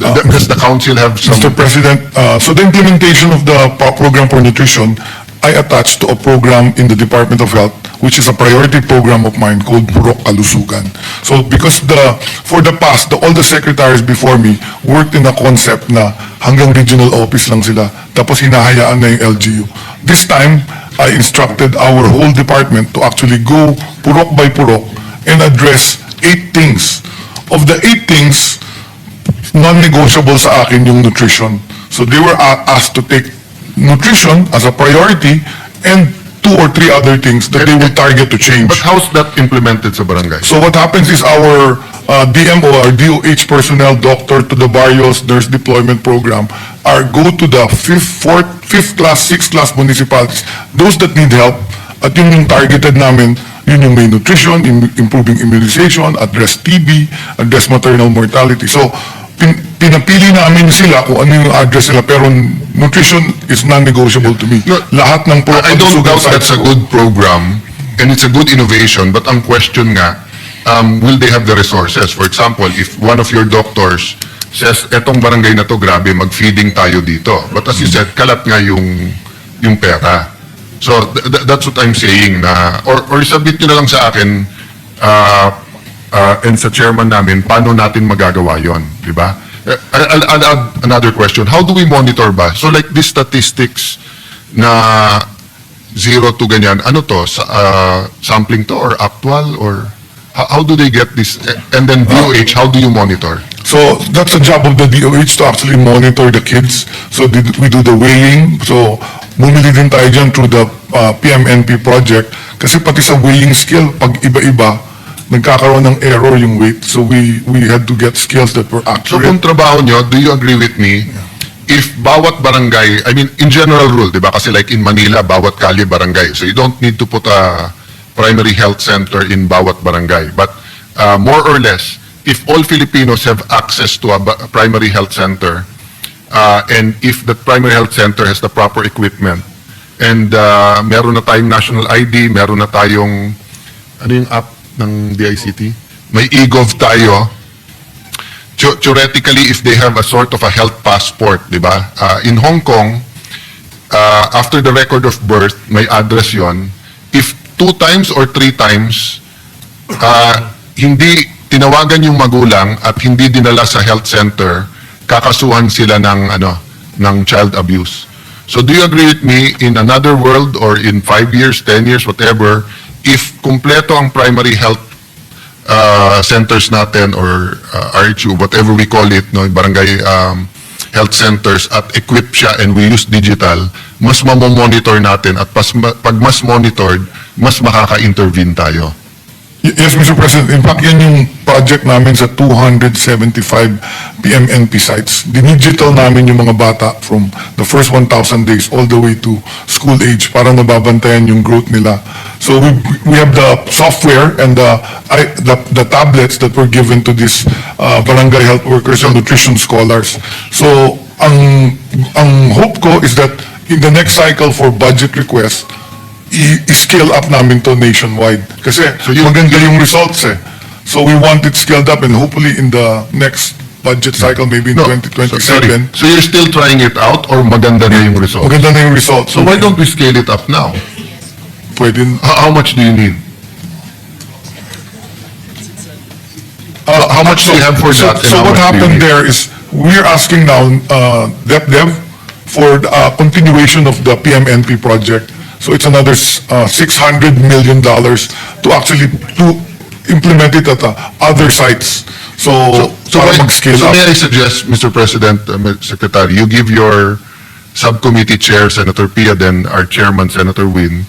Th- Does the council have some? Mr. President, uh, so the implementation of the program for nutrition, I attached to a program in the Department of Health, which is a priority program of mine called Purok Kalusugan. So because the, for the past, the, all the secretaries before me worked in a concept na hanggang regional office lang sila, tapos hinahayaan na yung LGU. This time, I instructed our whole department to actually go purok by purok and address eight things. Of the eight things, non-negotiable sa akin yung nutrition. So they were asked to take nutrition as a priority and two or three other things that they will target to change. But how's that implemented sa barangay? So what happens is our uh, DMO, our DOH personnel, doctor to the barrios, nurse deployment program, are go to the fifth, fourth, fifth class, sixth class municipalities, those that need help, at yun yung targeted namin, yun yung may nutrition, im- improving immunization, address TB, address maternal mortality. So, pin- pinapili namin sila kung ano yung address nila, pero nutrition is non-negotiable to me. No, Lahat ng pro- I don't doubt that's a good program and it's a good innovation, but ang question nga, um, will they have the resources? For example, if one of your doctors says, etong barangay na to, grabe, mag-feeding tayo dito. But as you said, kalat nga yung, yung pera. So, th- th- that's what I'm saying na, or, or submit nyo na lang sa akin, uh, uh, and sa chairman namin, paano natin magagawa yon, di ba? Uh, I'll, I'll add another question. How do we monitor ba? So like these statistics na zero to ganyan, ano to, sa, uh, sampling to or actual or how, do they get this? And then DOH, how do you monitor? So that's the job of the DOH to actually monitor the kids. So did- we do the weighing. So bumili din tayo dyan through the uh, PMNP project. Kasi pati sa weighing skill, pag iba-iba, nagkakaroon ng error yung weight. So we we had to get skills that were So kung trabaho nyo, do you agree with me? If bawat barangay, I mean, in general rule, di ba? Kasi like in Manila, bawat kalye barangay. So you don't need to put a primary health center in bawat barangay. But uh, more or less, if all Filipinos have access to a, ba- a primary health center, uh, and if the primary health center has the proper equipment, and uh, meron na tayong national ID, meron na tayong, ano yung app ng DICT? May e-gov tayo, Theo- theoretically, if they have a sort of a health passport, di ba? Uh, in Hong Kong, uh, after the record of birth, may address yon. If two times or three times, uh, hindi tinawagan yung magulang at hindi dinala sa health center, kakasuhan sila ng, ano, ng child abuse. So do you agree with me, in another world or in five years, ten years, whatever, if kumpleto ang primary health uh, centers natin or uh, RHU, whatever we call it, no, barangay um, health centers at equip siya and we use digital, mas mamomonitor natin at pas, pag mas monitored, mas makaka-intervene tayo. Yes, Mr. President. In fact, yan yung project namin sa 275 PMNP sites. Dinigital namin yung mga bata from the first 1,000 days all the way to school age para mababantayan yung growth nila. So we, we have the software and the, I, the, the tablets that were given to these uh, barangay health workers and nutrition scholars. So ang, ang hope ko is that in the next cycle for budget request, i-scale up namin to nationwide. Kasi maganda yung results eh. So we want it scaled up and hopefully in the next budget cycle, maybe in No, so- sorry. 2027, So you're still trying it out or maganda na yung results? maganda na yung results. So why don't we scale it up now? Pwede, How, how much do you need? How, how much do you have for so, that? and so how what much do you happened need? there is, we're asking now, uh, DepDev for the uh, continuation of the PMNP project. So it's another uh, $600 million to actually to implement it at uh, other sites. So, So, para may- mag-scale so up. may I suggest, Mr. President, uh, Mr. Secretary, you give your subcommittee chair, Senator Pia, then our chairman, Senator Win,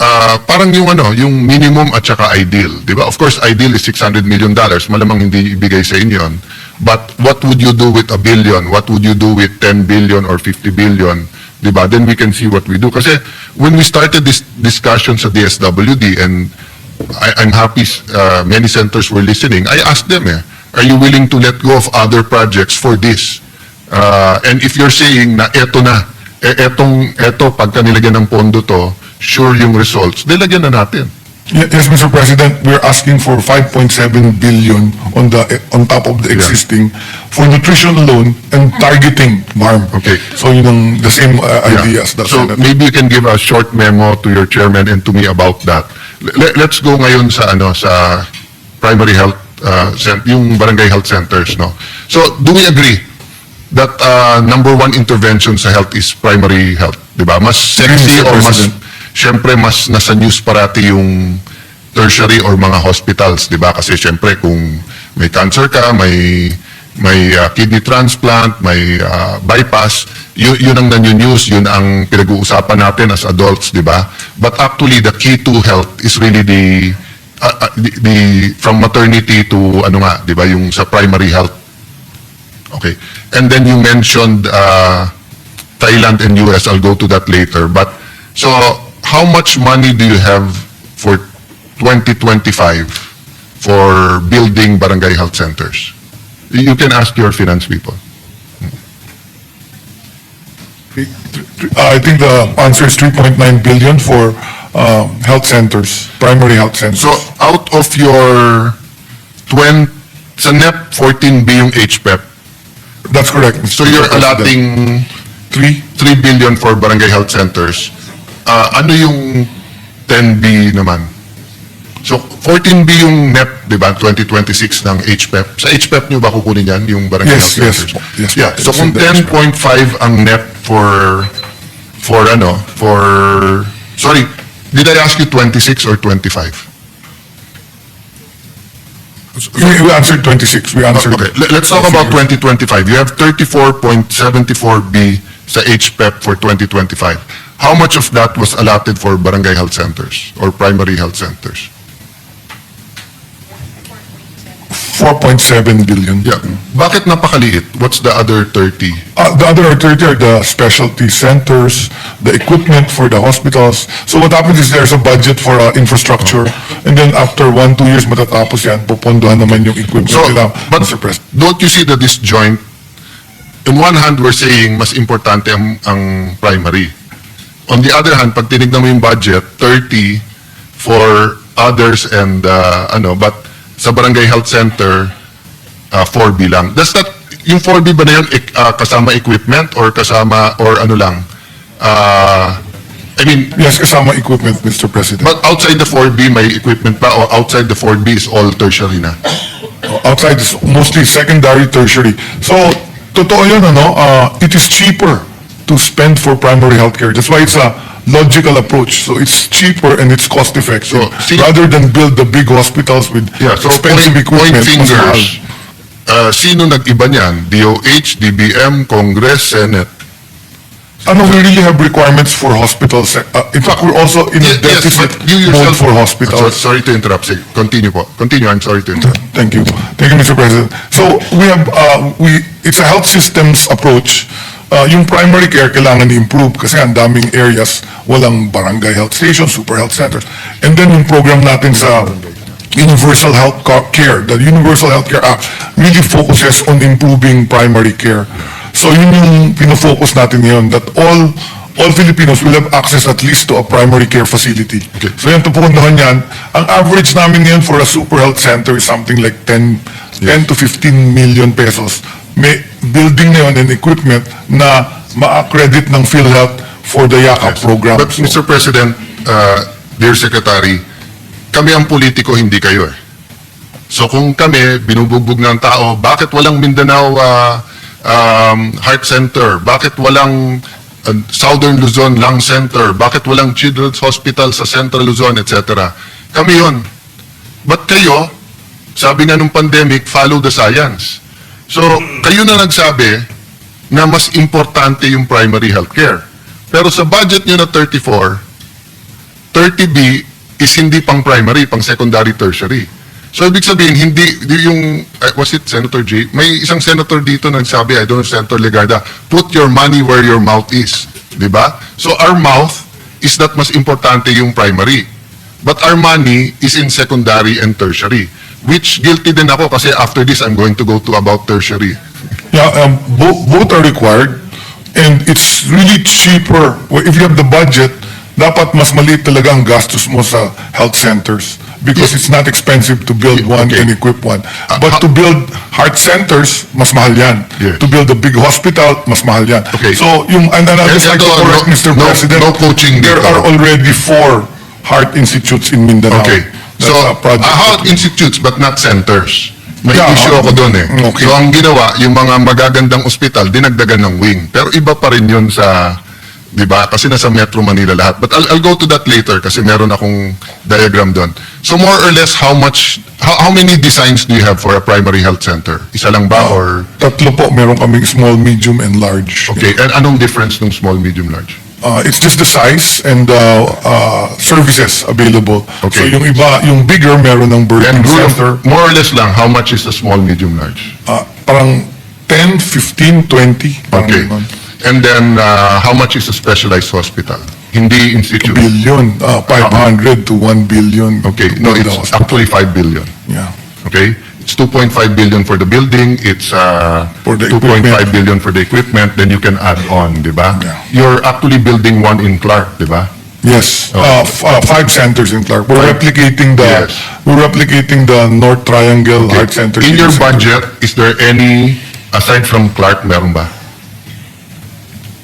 uh, parang yung ano, yung minimum at saka ideal, di ba? Of course, ideal is 600 million dollars, malamang hindi ibigay sa inyo. But what would you do with a billion? What would you do with 10 billion or 50 billion? Di ba? Then we can see what we do. Kasi when we started this discussion sa DSWD and I, I'm happy uh, many centers were listening. I asked them, eh, are you willing to let go of other projects for this? Uh, and if you're saying na eto na, eh, etong, eto, pagka nilagyan ng pondo to, sure yung results, nilagyan na natin. Ye- Yes, Mr. President, we're asking for 5.7 billion on the, on top of the existing for nutrition alone and targeting MARM. Okay. So yun ang, the same uh, Yeah. idea as the So Senate. maybe you can give a short memo to your chairman and to me about that. Le- let's go ngayon sa ano sa primary health uh, cent- yung barangay health centers no. So do we agree that uh, number one intervention sa health is primary health, 'di ba? Mas sexy Mr. or mas President. Syempre mas nasa news parati yung tertiary or mga hospitals, 'di ba? Kasi syempre kung may cancer ka, may may uh, kidney transplant, may uh, bypass, yun, yun ang news, yun ang pinag-uusapan natin as adults, 'di ba? But actually the key to health is really the uh, uh, the, the from maternity to ano nga, 'di ba, yung sa primary health. Okay. And then you mentioned uh, Thailand and US. I'll go to that later. But so how much money do you have for 2025 for building barangay health centers? You can ask your finance people. I think the answer is 3.9 billion for uh, health centers, primary health centers. So out of your 20, sa NEP 14B yung HPEP. That's correct. Mr. So you're President. allotting Three, 3 billion for barangay health centers. Ah, ano yung 10B naman? So 14B yung NEP, di ba, 2026 ng HPEP. Sa HPEP nyo ba kukunin yan, yung barangay Yes, yes, yes, Yeah, so kung in the HPEP. 10.5 ang NEP for, for ano, for, sorry, did I ask you 26 or 25? we we answered 26, we answered. Okay, le- let's talk about 2025. You have 34.74B sa HPEP for 2025. How much of that was allotted for barangay health centers or primary health centers? 4.7 billion. Yeah. Bakit napakaliit? What's the other 30? Uh, the other 30 are the specialty centers, the equipment for the hospitals. So what happens is there's a budget for uh, infrastructure, and then after one, two years matatapos yan, pupondohan naman yung equipment So, nila, but Mr. President. don't you see the disjoint? On one hand, we're saying mas importante ang, ang primary. On the other hand, pag tinignan mo yung budget, 30 for others and uh, ano, but sa barangay health center, uh, 4B lang. Does that, yung 4B ba na yun, uh, kasama equipment or kasama, or ano lang? Uh, I mean, Yes, kasama equipment, Mr. President. but outside the 4B, may equipment pa or outside the 4B is all tertiary na? Outside is mostly secondary, tertiary. So, totoo yun, ano, uh, it is cheaper to spend for primary healthcare. That's why it's a logical approach. So it's cheaper and it's cost effective. So, see- Rather than build the big hospitals with Yeah, so expensive point, point equipment. mas mahal. fingers. Uh, sino nag-iba niyan? DOH, DBM, Congress, Senate. Ano, we really have requirements for hospitals. Uh, in fact, we're also in a Yes, yes, deficit but you mode yourself... for So- hospitals. Sorry to interrupt. Sige, continue po. Continue, I'm sorry to interrupt. Thank you. Thank you, Mr. President. So we have, uh, we, it's a health systems approach. Uh, yung primary care kailangan i-improve kasi ang daming areas, walang barangay health stations, super health centers. And then yung program natin sa Universal Health Ca- Care, the Universal Health Care Act really focuses on improving primary care. So yun yung pinofocus natin ngayon, that all all Filipinos will have access at least to a primary care facility. Okay. So yan, tupundahan yan. Ang average namin ngayon for a super health center is something like 10, 10 to 15 million pesos. May building na yun and equipment na ma-accredit ng PhilHealth for the YAKA program. But So, Mr. President, uh, dear Secretary, kami ang politiko, hindi kayo eh. So kung kami, binubugbog ng tao, bakit walang Mindanao uh, um, Heart Center? Bakit walang uh, Southern Luzon Lung Center? Bakit walang Children's Hospital sa Central Luzon, etc.? Kami yon. But kayo, sabi nga nung pandemic, follow the science. So, kayo na nagsabi na mas importante yung primary healthcare. Pero sa budget nyo na 34, 30B is hindi pang primary, pang secondary, tertiary. So, ibig sabihin, hindi, di yung, uh, was it Senator J? May isang senator dito nagsabi, I don't know, Senator Legarda, put your money where your mouth is. Di ba? So, our mouth is that mas importante yung primary. But our money is in secondary and tertiary. Which guilty din ako kasi after this, I'm going to go to about tertiary. yeah, um, both, both are required and it's really cheaper. If you have the budget, dapat mas maliit talaga ang gastos mo sa health centers because it's not expensive to build one Okay. and equip one. Ah, But to build heart centers, mas mahal yan. Yes. To build a big hospital, mas mahal yan. Okay. So, yung, and I'll And just like to correct, no- Mr. no- President. no coaching There dito. are already four heart institutes in Mindanao. Okay. That's So, a project. uh, health institutes but not centers. May Yeah, issue ako doon eh. okay. So, ang ginawa, yung mga magagandang ospital, dinagdagan ng wing. Pero iba pa rin yun sa, di ba? Kasi nasa Metro Manila lahat. But I'll, I'll go to that later kasi meron akong diagram doon. So, more or less, how much, how, how many designs do you have for a primary health center? Isa lang ba or, Tatlo po, meron kaming small, medium, and large. okay, and anong difference ng small, medium, large? Uh, it's just the size and uh, uh, services available. Okay. So yung iba, yung bigger, meron ng And rule center. more or less lang, how much is the small, medium, large? Uh, parang 10, 15, 20. parang Okay. ganun. And then, uh, how much is a specialized hospital? Hindi institute. Billion, uh, 500 to 1 billion. Okay, no, it's actually 5 billion. Yeah. Okay? It's 2.5 billion for the building, it's uh, For the 2.5 equipment. billion for the equipment, then you can add on, di ba? Yeah. You're actually building one in Clark, di ba? Yes, Oh. uh, f- uh, five centers in Clark. We're Five. replicating the, Yes. we're replicating the North Triangle. Heart Center. In your Center. budget, is there any, aside from Clark, meron ba?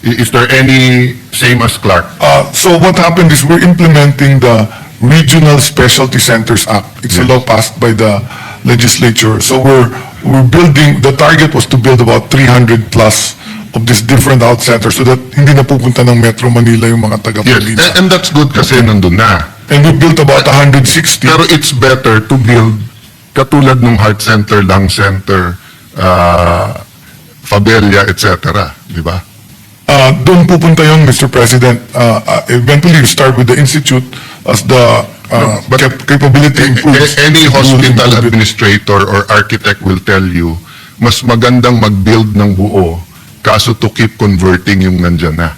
I- Is there any same as Clark? Uh, so what happened is we're implementing the Regional Specialty Centers Act. It's a law passed by the legislature. So we're, we're building, the target was to build about 300 plus of these different health centers so that hindi na pupunta ng Metro Manila yung mga Yes, taga-probinsya. and, and that's good kasi nandun na. And we built about 160. Pero it's better to build katulad ng heart center, lung center, uh, Fabella, etc. Di ba? Uh, doon pupunta yun, Mr. President. Uh, uh, eventually, you start with the institute as the uh, but- cap- capability improves. A- Any You will hospital administrator or architect will tell you, mas magandang mag-build ng buo kaso to keep converting yung nandyan na.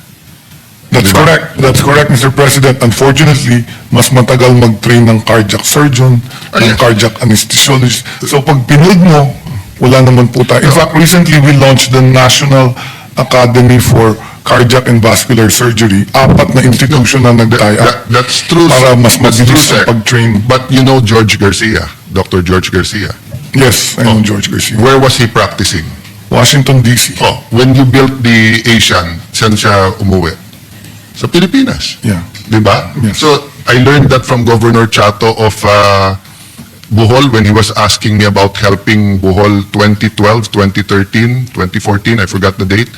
That's Diba? correct. That's correct, Mr. President. Unfortunately, mas matagal mag-train ng cardiac surgeon, Ay, ng cardiac anesthesiologist. So pag pinold mo, wala naman po tayo. In fact, recently we launched the National Academy for Cardiac and Vascular Surgery. Apat na institution na nag-tie That, that's true. Para mas that's mabilis true, ang Sec. pag-train. But you know George Garcia, Dr. George Garcia. Yes, I know George Garcia. Where was he practicing? Washington, D.C. Oh, when you built the Asian, saan siya umuwi? Sa Pilipinas. Yeah. Di ba? Yes. So, I learned that from Governor Chato of uh, Bohol when he was asking me about helping Bohol 2012, 2013, 2014, I forgot the date,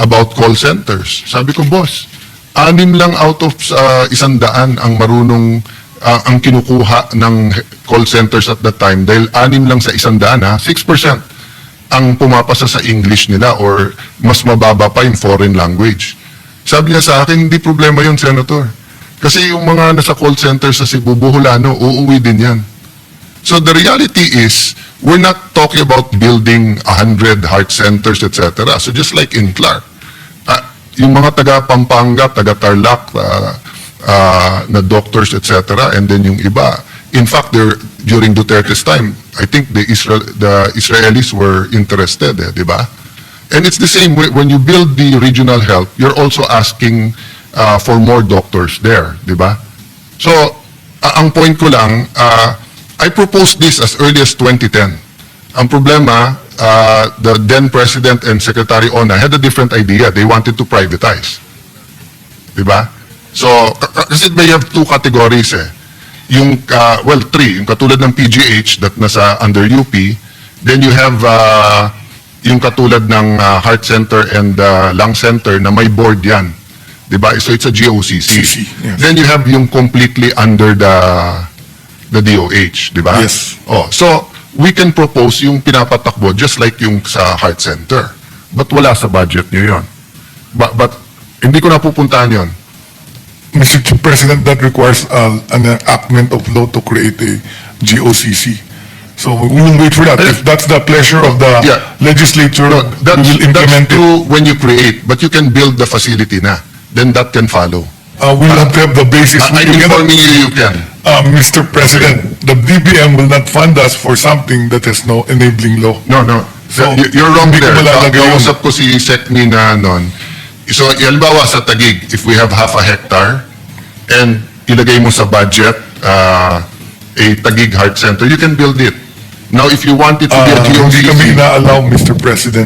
about call centers. Sabi ko, boss, anim lang out of uh, isang daan ang marunong uh, ang kinukuha ng call centers at that time dahil anim lang sa isang daan ha, 6% ang pumapasa sa English nila or mas mababa pa yung foreign language. Sabi niya sa akin, hindi problema yun, Senator. Kasi yung mga nasa call center sa Cebu, Buholano, uuwi din yan. So the reality is, we're not talking about building 100 heart centers, etc. So just like in Clark, yung mga taga Pampanga, taga Tarlac, ah, ah, na doctors, etc. And then yung iba, in fact, during Duterte's time, I think the Israel, the Israelis were interested, eh, di ba? And it's the same way, when you build the regional health, you're also asking uh, for more doctors there, di ba? So, a- ang point ko lang, uh, I proposed this as early as 2010. Ang problema, uh, the then President and Secretary Ona had a different idea. They wanted to privatize. Di ba? So, k- k- kasi may have two categories eh. Yung, uh, well, three. Yung katulad ng PGH that nasa under UP. Then you have uh, yung katulad ng uh, heart center and uh, lung center na may board yan. Di ba? So it's a GOCC. CC, yes. Then you have yung completely under the the DOH, di ba? Yes. Oh, so we can propose yung pinapatakbo just like yung sa heart center. But wala sa budget niyo yon. But, but hindi ko napupuntahan yon. Mr. President, that requires uh, an enactment of law to create a GOCC. So we will wait for that. If that's the pleasure of the Yeah. legislature, No, we that's, will that's implement it. true when you create, but you can build the facility na. Then that can follow. Uh, We'll have to have the basis. I- cannot- informing you, can. Uh, Mr. President, the DBM will not fund us for something that has no enabling law. No, no. So, You- You're wrong hindi ko there. malalagay yun. Kausap ko si SECMI na nun. So, halimbawa sa Tagig, if we have half a hectare, and ilagay mo sa budget uh, a Tagig Heart Center, you can build it. Now, if you want it to be a Ah, Hindi kami GOCC, ina-allow, Mr. President.